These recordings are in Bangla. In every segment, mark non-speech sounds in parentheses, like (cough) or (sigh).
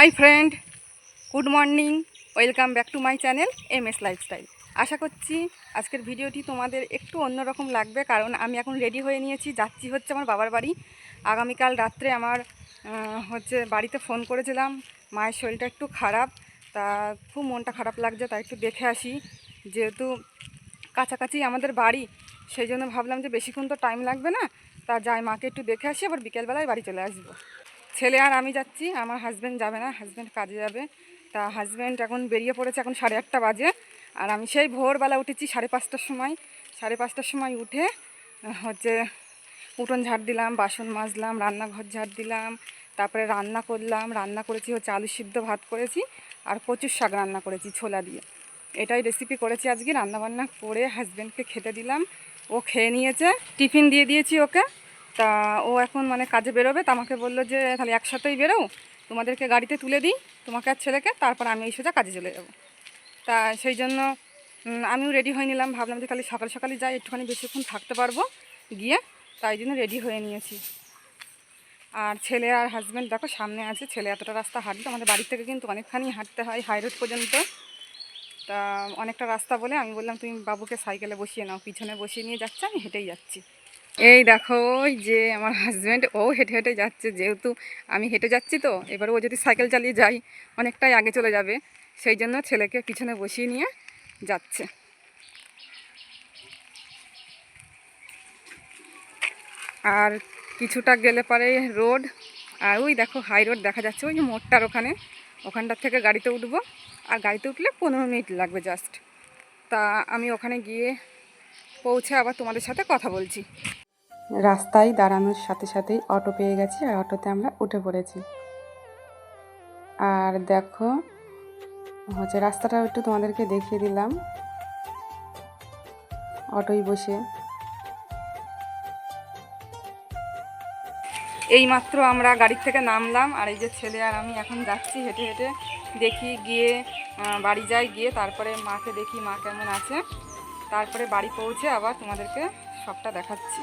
Hi friend good morning welcome back to my channel M S lifestyle আশা করছি আজকের ভিডিওটি তোমাদের একটু অন্যরকম লাগবে, কারণ আমি এখন রেডি হয়ে নিয়েছি, যাচ্ছি হচ্ছে আমার বাবার বাড়ি। আগামীকাল রাত্রে আমার হচ্ছে বাড়িতে ফোন করেছিলাম, মায়ের শরীরটা একটু খারাপ, তা খুব মনটা খারাপ লাগছে, তাই একটু দেখে আসি। যেহেতু কাছাকাছি আমাদের বাড়ি, সেই জন্য ভাবলাম যে বেশিক্ষণ তো টাইম লাগবে না, তা যাই মাকে একটু দেখে আসি, আবার বিকেলবেলায় বাড়ি চলে আসব। ছেলে আর আমি যাচ্ছি, আমার হাজব্যান্ড যাবে না হাজব্যান্ড কাজে যাবে। তা হাজব্যান্ড এখন বেরিয়ে পড়েছে এখন সাড়ে আটটা বাজে। আর আমি সেই ভোরবেলা উঠেছি সাড়ে পাঁচটার সময়। সাড়ে পাঁচটার সময় উঠে হচ্ছে উঠোন ঝাড় দিলাম, বাসন মাজলাম, রান্নাঘর ঝাড় দিলাম, তারপরে রান্না করলাম। রান্না করেছি হচ্ছে আলু সিদ্ধ ভাত করেছি আর কচুর শাক রান্না করেছি ছোলা দিয়ে। এটাই রেসিপি করেছি আজকে। রান্নাবান্না করে হাজব্যান্ডকে খেতে দিলাম। ও খেয়ে নিয়েছে। টিফিন দিয়ে দিয়েছি ওকে। তা ও এখন মানে কাজে বেরোবে, তা আমাকে বলল যে, তাহলে একসাথেই বেরো, তোমাদেরকে গাড়িতে তুলে দিই, তোমাকে আর ছেলেকে, তারপর আমি এই সোজা কাজে চলে যাব। তা সেই জন্য আমিও রেডি হয়ে নিলাম, ভাবলাম যে তাহলে সকাল সকালে যাই, একটুখানি বেশিক্ষণ থাকতে পারব গিয়ে, তাই জন্য রেডি হয়ে নিয়েছি। আর ছেলে আর হাজব্যান্ড দেখো, সামনে আছে, ছেলে এতটা রাস্তা হাঁটবে আমাদের বাড়ি থেকে কিন্তু অনেকখানি হাঁটতে হয় হাই রোড পর্যন্ত। তা অনেকটা রাস্তা বলে আমি বললাম, তুমি বাবুকে সাইকেলে বসিয়ে নাও, পিছনে বসিয়ে নিয়ে যাচ্ছে, আমি হেঁটেই যাচ্ছি। এই দেখো, ওই যে আমার হাজব্যান্ড ও হেঁটে হেঁটে যাচ্ছে যেহেতু আমি হেঁটে যাচ্ছি তো, এবার ও যদি সাইকেল চালিয়ে যাই অনেকটাই আগে চলে যাবে। সেই জন্য ছেলেকে পিছনে বসিয়ে নিয়ে যাচ্ছে। আর কিছুটা গেলে পরে রোড আর ওই দেখো হাই রোড দেখা যাচ্ছে, ওই মোড়টার ওখানে। ওখানটার থেকে গাড়িতে উঠবো, আর গাড়িতে উঠলে পনেরো মিনিট লাগবে জাস্ট তা আমি ওখানে গিয়ে পৌঁছে আবার তোমাদের সাথে কথা বলছি। রাস্তায় দাঁড়ানোর সাথে সাথেই অটো পেয়ে গেছি আর অটোতে আমরা উঠে পড়েছি। আর দেখো, হচ্ছে রাস্তাটা একটু তোমাদেরকে দেখিয়ে দিলাম। অটোয় বসে। এইমাত্র আমরা গাড়ির থেকে নামলাম আর এই যে ছেলে আর আমি এখন যাচ্ছি হেঁটে হেঁটে দেখি গিয়ে বাড়ি যাই গিয়ে তারপরে মাকে দেখি মা কেমন আছে। তারপরে বাড়ি পৌঁছে আবার তোমাদেরকে সবটা দেখাচ্ছি।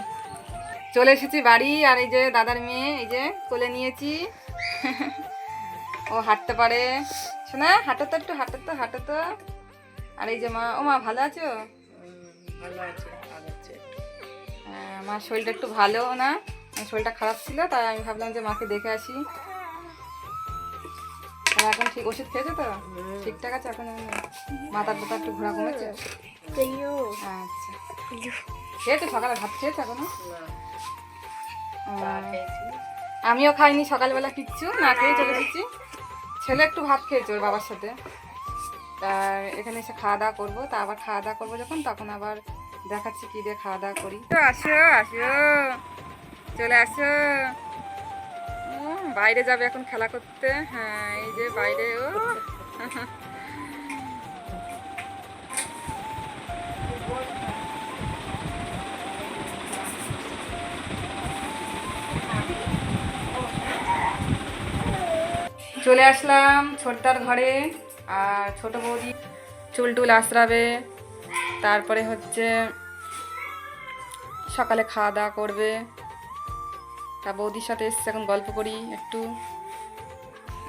চলে এসেছি বাড়ি আর এই যে দাদার মেয়ে এই যে কোলে নিয়েছি। ও হাঁটতে পারে। শোনা হাঁটো তো একটু হাঁটো তো হাঁটো তো। আর এই যে মা ও মা ভালো আছো? ভালো আছে হ্যাঁ, আমার শরীরটা একটু ভালো না? শরীরটা খারাপ ছিল তাই আমি ভাবলাম যে মাকে দেখে আসি। আর এখন ঠিক ওষুধ খেয়েছো তো? ঠিকঠাক আছে এখন? মাথার ব্যথা একটু ঘোরা কমেছে? আচ্ছা। খেয়েছো? সকালে ভাত খেয়েছো এখনও? আমিও খাইনি, সকালবেলা কিচ্ছু, না খেয়ে চলে এসেছি। ছেলে একটু ভাত খেয়েছে ওর বাবার সাথে। তা এখানে এসে খাওয়া দাওয়া করব, তা আবার খাওয়া দাওয়া করব যখন, তখন আবার দেখাচ্ছি কি দিয়ে খাওয়া দাওয়া করি। তো আসো আসো। চলে আসো। বাইরে যাবে এখন খেলা করতে। হ্যাঁ এই যে বাইরে, ও। (laughs) চলে আসলাম ছোটদার ঘরে আর ছোট বৌদি চুল টুল আশ্রাবে তারপরে হচ্ছে সকালে খাওয়া দাওয়া করবে। তা বৌদির সাথে এসছে, এখন গল্প করি একটু।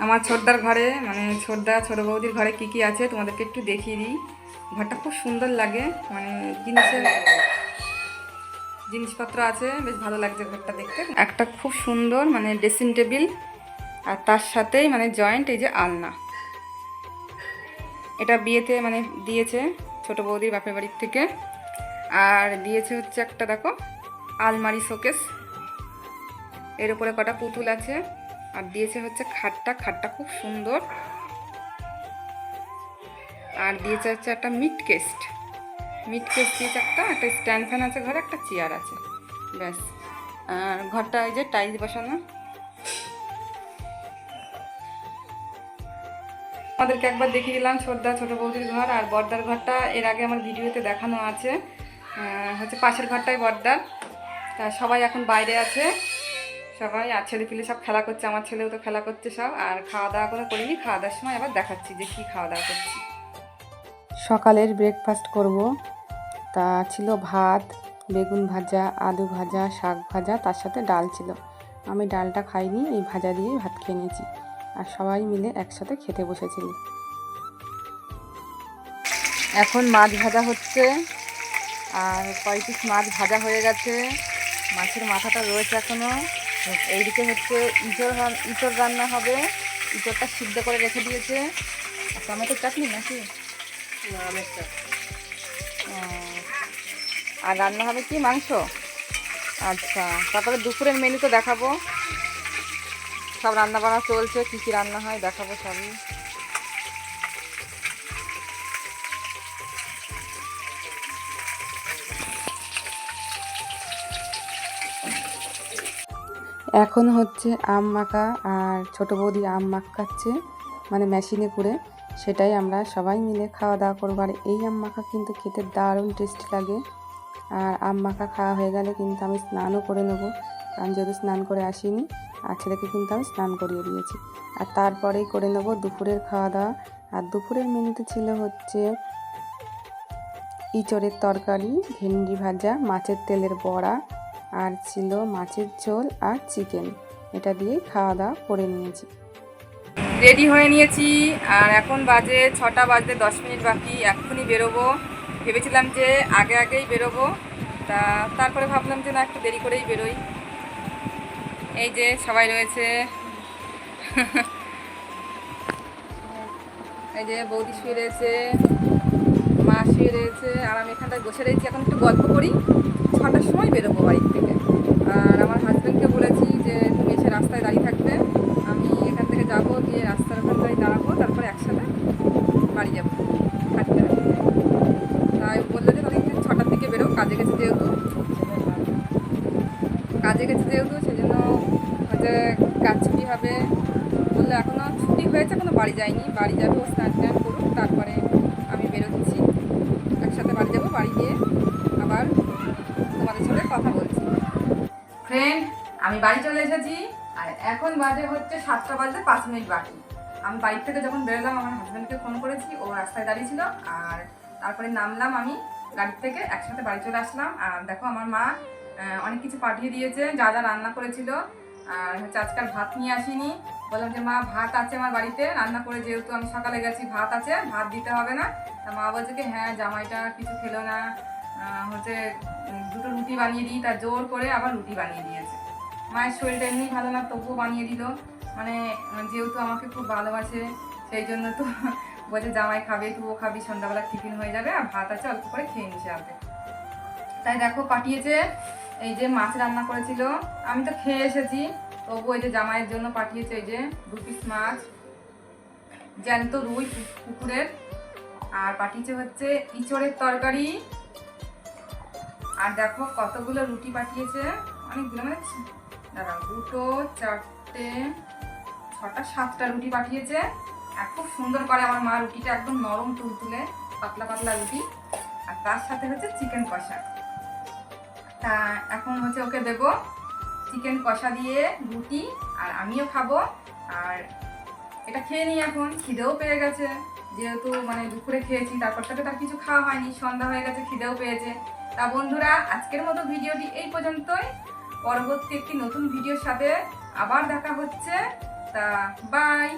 আমার ছোটদার ঘরে মানে ছোটদা ছোট বৌদির ঘরে কি কি আছে তোমাদেরকে একটু দেখিয়ে দিই। ঘরটা খুব সুন্দর লাগে মানে জিনিসের জিনিসপত্র আছে, বেশ ভালো লাগছে ঘরটা দেখতে। একটা খুব সুন্দর মানে ড্রেসিং টেবিল আর তার সাথেই মানে জয়েন্ট এই যে আলনা। এটা বিয়েতে মানে দিয়েছে ছোট বৌদির বাপের বাড়ির থেকে। আর দিয়েছে হচ্ছে একটা, দেখো, আলমারি শোকেস। এর উপরে কটা পুতুল আছে। আর দিয়েছে হচ্ছে খাটটা খাটটা খুব সুন্দর। আর দিয়েছে হচ্ছে একটা মিট কেস্ট মিট কেস্ট দিয়েছে একটা একটা স্ট্যান্ড ফ্যান আছে ঘরে, একটা চেয়ার আছে। ব্যাস। আর ঘরটা এই যে টাইলস বসানো। আমাদেরকে একবার দেখিয়ে দিলাম ছোটদা ছোট বৌদির ঘর আর বর্দার ঘরটা। এর আগে আমার ভিডিওতে দেখানো আছে। হচ্ছে পাশের ঘরটাই বর্দার। তা সবাই এখন বাইরে আছে। সবাই আর ছেলে পিলে সব খেলা করছে, আমার ছেলেও তো খেলা করছে সব। আর খাওয়া দাওয়া করে করিনি, খাওয়া দাওয়ার সময় আবার দেখাচ্ছি যে কী খাওয়া দাওয়া করছি। সকালের ব্রেকফাস্ট করব। তা ছিল ভাত, বেগুন ভাজা, আলু ভাজা, শাক ভাজা, তার সাথে ডাল ছিল। আমি ডালটা খাইনি, এই ভাজা দিয়েই ভাত খেয়ে নিয়েছি। আর সবাই মিলে একসাথে খেতে বসেছিলি। এখন মাছ ভাজা হচ্ছে আর কয় পিস মাছ ভাজা হয়ে গেছে। মাছের মাথাটা রয়েছে এখনও এইদিকে হচ্ছে ইঁচড় ইঁচড় রান্না হবে। ইঁচড়টা সিদ্ধ করে রেখে দিয়েছে। আর টমেটোর চাটনি নাকি? আর রান্না হবে কি মাংস? আচ্ছা তারপরে দুপুরের মেনু তো দেখাবো। সব রান্না বান্না চলছে, কী কী রান্না হয় দেখাবো সবই। এখন হচ্ছে আম মাখা, আর ছোটো বৌদি আম মাখাচ্ছে মানে মেশিনে করে। সেটাই আমরা সবাই মিলে খাওয়া দাওয়া করব। আর এই আম মাখা কিন্তু খেতে দারুণ টেস্টি লাগে। আর আম মাখা খাওয়া হয়ে গেলে কিন্তু আমি স্নানও করে নেব। কারণ যেহেতু স্নান করে আসিনি আর ছেলেকে কিন্তু আমি স্নান করিয়ে দিয়েছি। আর তারপরেই করে নেব দুপুরের খাওয়া দাওয়া আর দুপুরের মেনুতে ছিল হচ্ছে ইঁচড়ের তরকারি, ভেন্ডি ভাজা, মাছের তেলের বড়া, আর ছিল মাছের ঝোল আর চিকেন। এটা দিয়েই খাওয়া দাওয়া করে নিয়েছি। রেডি হয়ে নিয়েছি। আর এখন বাজে ছটা বাজতে দশ মিনিট বাকি। এক্ষুনি বেরোবো। ভেবেছিলাম যে আগে আগেই বেরোবো। তা তারপরে ভাবলাম যে না, একটু দেরি করেই বেরোই। এই যে সবাই রয়েছে। এই যে বৌদি শুয়ে রয়েছে, মা শুয়ে রয়েছে, আর আমি এখানটায় বসে রয়েছি। এখন একটু গল্প করি, ছটার সময় বেরোবো বাড়ির থেকে। আর আমার হাজব্যান্ডকে বলেছি যে, তুমি এসে রাস্তায় দাঁড়িয়ে থাকবে। আমি এখান থেকে যাব, গিয়ে রাস্তার ওখানটায় দাঁড়াবো, তারপরে একসাথে বাড়ি যাব। হাঁটতে তাই বলল যে, তাহলে ছটার দিকে বেরো, কাজে গেছে যেহেতু। কাজে গেছে যেহেতু সেই হচ্ছে কাজ ছুটি হবে বলল এখনও ছুটি হয়েছে, এখনও বাড়ি যায়নি বাড়ি যাবে, ও স্নান টান করুক, তারপরে আমি বেরোচ্ছি। একসাথে বাড়ি যাব, বাড়ি গিয়ে আবার তোমাদের সাথে কথা বলছি। ফ্রেন্ড আমি বাড়ি চলে এসেছি, আর এখন বাজে হচ্ছে সাতটা বাজে পাঁচ মিনিট বাকি। আমি বাড়ি থেকে যখন বেরোলাম, আমার হাজব্যান্ডকে ফোন করেছি, ও রাস্তায় দাঁড়িয়ে ছিল, আর তারপরে নামলাম আমি গাড়ি থেকে, একসাথে বাড়ি চলে আসলাম। আর দেখো, আমার মা অনেক কিছু পাঠিয়ে দিয়েছে, যা যা রান্না করেছিল। আর হচ্ছে আজকাল ভাত নিয়ে আসিনি। বললাম যে, মা, ভাত আছে আমার বাড়িতে। রান্না করে যেহেতু আমি সকালে গেছি, ভাত আছে, ভাত দিতে হবে না। তা মা বলছে কি হ্যাঁ জামাইটা কিছু খেলো না। হচ্ছে দুটো রুটি বানিয়ে দিই। তা জোর করে আবার রুটি বানিয়ে দিয়েছে। মায়ের শরীরটা এমনি ভালো না, তবুও বানিয়ে দিল। মানে যেহেতু আমাকে খুব ভালোবাসে, সেই জন্য তো (laughs) বলছে, জামাই খাবে, তুইও খাবি, সন্ধ্যাবেলা টিফিন হয়ে যাবে, আর ভাত আছে, অল্প করে খেয়ে নিসে তাই দেখো, পাঠিয়েছে এই যে মাছ রান্না করেছিল, আমি তো খেয়ে এসেছি। তবু এই যে জামাইয়ের জন্য পাঠিয়েছে এই যে দু পিস মাছ, জ্যান্ত রুই পুকুরের আর পাঠিয়েছে হচ্ছে ইঁচড়ের তরকারি। আর দেখো কতগুলো রুটি পাঠিয়েছে, অনেকগুলো মানে দাঁড়াও দুটো, চারটে, ছটা, সাতটা রুটি পাঠিয়েছে। আর খুব সুন্দর করে আমার মা রুটিটা একদম নরম তুলতুলে, পাতলা পাতলা রুটি। আর তার সাথে হচ্ছে চিকেন কষা। তা এখন হচ্ছে ওকে দেবো চিকেন কষা দিয়ে রুটি, আর আমিও খাব। আর এটা খেয়ে নিই এখন, খিদেও পেয়ে গেছে। যেহেতু মানে দুপুরে খেয়েছি, তারপর থেকে তার কিছু খাওয়া হয়নি, সন্ধ্যা হয়ে গেছে, খিদেও পেয়েছে। তা বন্ধুরা, আজকের মতো ভিডিওটি এই পর্যন্তই। পরবর্তী একটি নতুন ভিডিওর সাথে আবার দেখা হচ্ছে। তা বাই